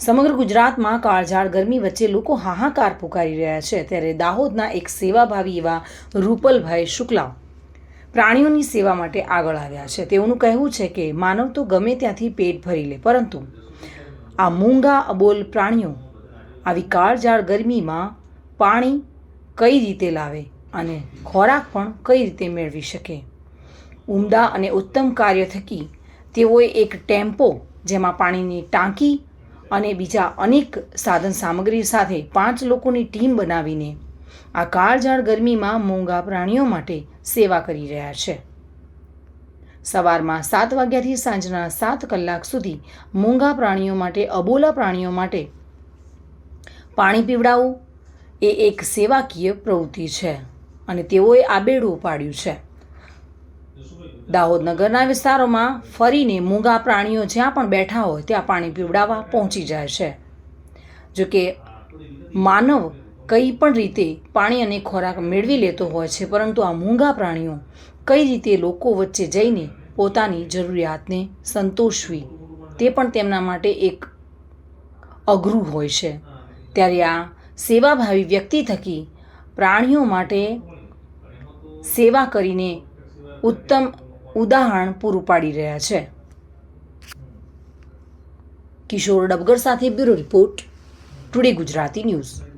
સમગ્ર ગુજરાતમાં કાળઝાળ ગરમી વચ્ચે લોકો હાહાકાર પુકારી રહ્યા છે. ત્યારે દાહોદના એક સેવાભાવી એવા રૂપલભાઈ શુક્લા પ્રાણીઓની સેવા માટે આગળ આવ્યા છે. તેઓનું કહેવું છે કે માનવ તો ગમે ત્યાંથી પેટ ભરી લે, પરંતુ આ મૂંગા અબોલ પ્રાણીઓ આવી કાળઝાળ ગરમીમાં પાણી કઈ રીતે લાવે અને ખોરાક પણ કઈ રીતે મેળવી શકે? ઉમદા અને ઉત્તમ કાર્ય થકી તેઓએ એક ટેમ્પો જેમાં પાણીની ટાંકી અને બીજા અનેક સાધન સામગ્રી સાથે પાંચ લોકોની ટીમ બનાવીને આ કાળઝાળ ગરમીમાં મોંઘા પ્રાણીઓ માટે સેવા કરી રહ્યા છે. સવારમાં સાત વાગ્યાથી સાંજના સાત કલાક સુધી મોંઘા પ્રાણીઓ માટે, અબોલા પ્રાણીઓ માટે પાણી પીવડાવવું એ એક સેવાકીય પ્રવૃત્તિ છે અને તેઓએ આ બેડું પાડ્યું છે. દાહોદ નગરના વિસ્તારોમાં ફરીને મૂંગા પ્રાણીઓ જ્યાં પણ બેઠા હોય ત્યાં પાણી પીવડાવવા પહોંચી જાય છે. જો કે માનવ કઈ પણ રીતે પાણી અને ખોરાક મેળવી લેતો હોય છે, પરંતુ આ મૂંગા પ્રાણીઓ કઈ રીતે લોકો વચ્ચે જઈને પોતાની જરૂરિયાતને સંતોષવી તે પણ તેમના માટે એક અઘરું હોય છે. ત્યારે આ સેવાભાવી વ્યક્તિ થકી પ્રાણીઓ માટે સેવા કરીને ઉત્તમ ઉદાહરણ પૂરું પાડી રહ્યા છે. કિશોર ડબગર સાથે bureau report today Gujarati news.